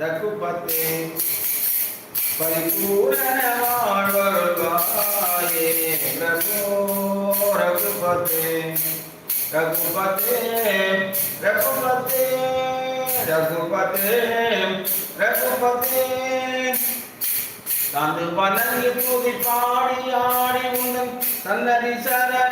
ರಘುಪತೆ ಪರಿಪೂರ್ಣವಾಡೇ ಪ್ರಭೋ ರಘುಪತೆ ರಘುಪತೆ ರಘುಪತೆ ರಘುಪತೆ ರಘುಪತೆ தந்து வணங்கி தூதி பாடி ஆடி உண்ணும் சன்னதி சரண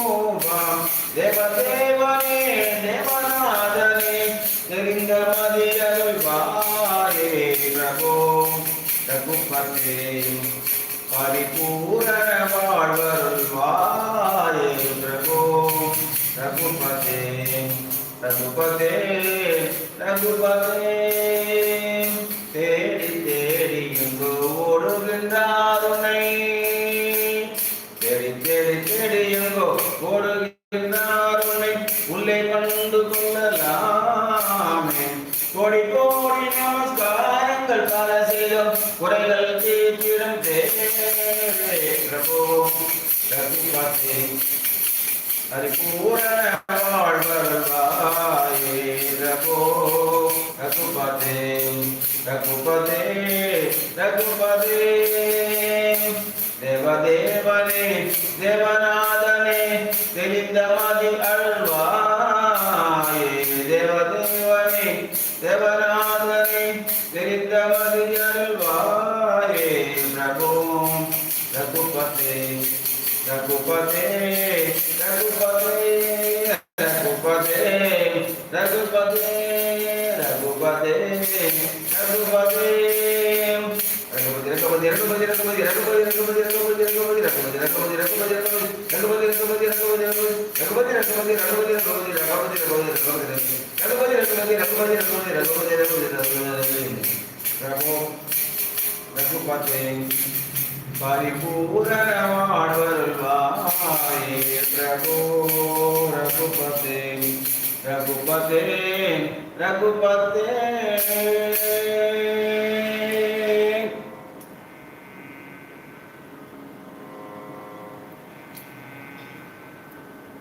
தெரிந்த மதியருள்வாயே பிரபோ ரகுபதே பரிபூரண வாழ்வருள்வாயே பிரபோ ரகுபதே ரகுபதே ரகுபதே தேடி தேடி எங்கோ ஓடுகின்றாருனை தேடி தேடி தேடி எங்கோ ஓடுகின்றாருனை உள்ளே கண்டு கொள்ளலாமே கோடி கோடி நமஸ்காரங்கள் பல செய்தோம். குறைகள் தீர்த்திடும் பிரபு. பரிபூரண ரபோ ரகுபதே ரகுபதே ரகுபதே. தேவதேவனே தேவநாதனே தெரிந்த மாதிரி தேவநாதனே தெரிந்த மதி அருள்வாயே பிரபு ரகுபதே ரகுபதே ரகுபதே ரகுபதே ரகுபதே ரகுபதே ரகுபதே ரகுபதி ரகுபதி ரகுபதி ரகுபதி ரகுபதி ரகுபதி ரகுபதி ரகுபதி ரகுபதி ரகுபதி ரகுபதி ரகுபதி ரகுபதி ரகுபதி ரகுபதி ரகுபதி ரகுபதி ரகுபதி ரகுபதி ரகுபதி ரகுபதி ரகுபதி ரகுபதி ரகுபதி ரகுபதி ரகுபதி பிரபு ரகுபதே பரிபூரண வாழ்வருள்வாயே பிரபு ரகுபதே ரகுபதே ரகுபதே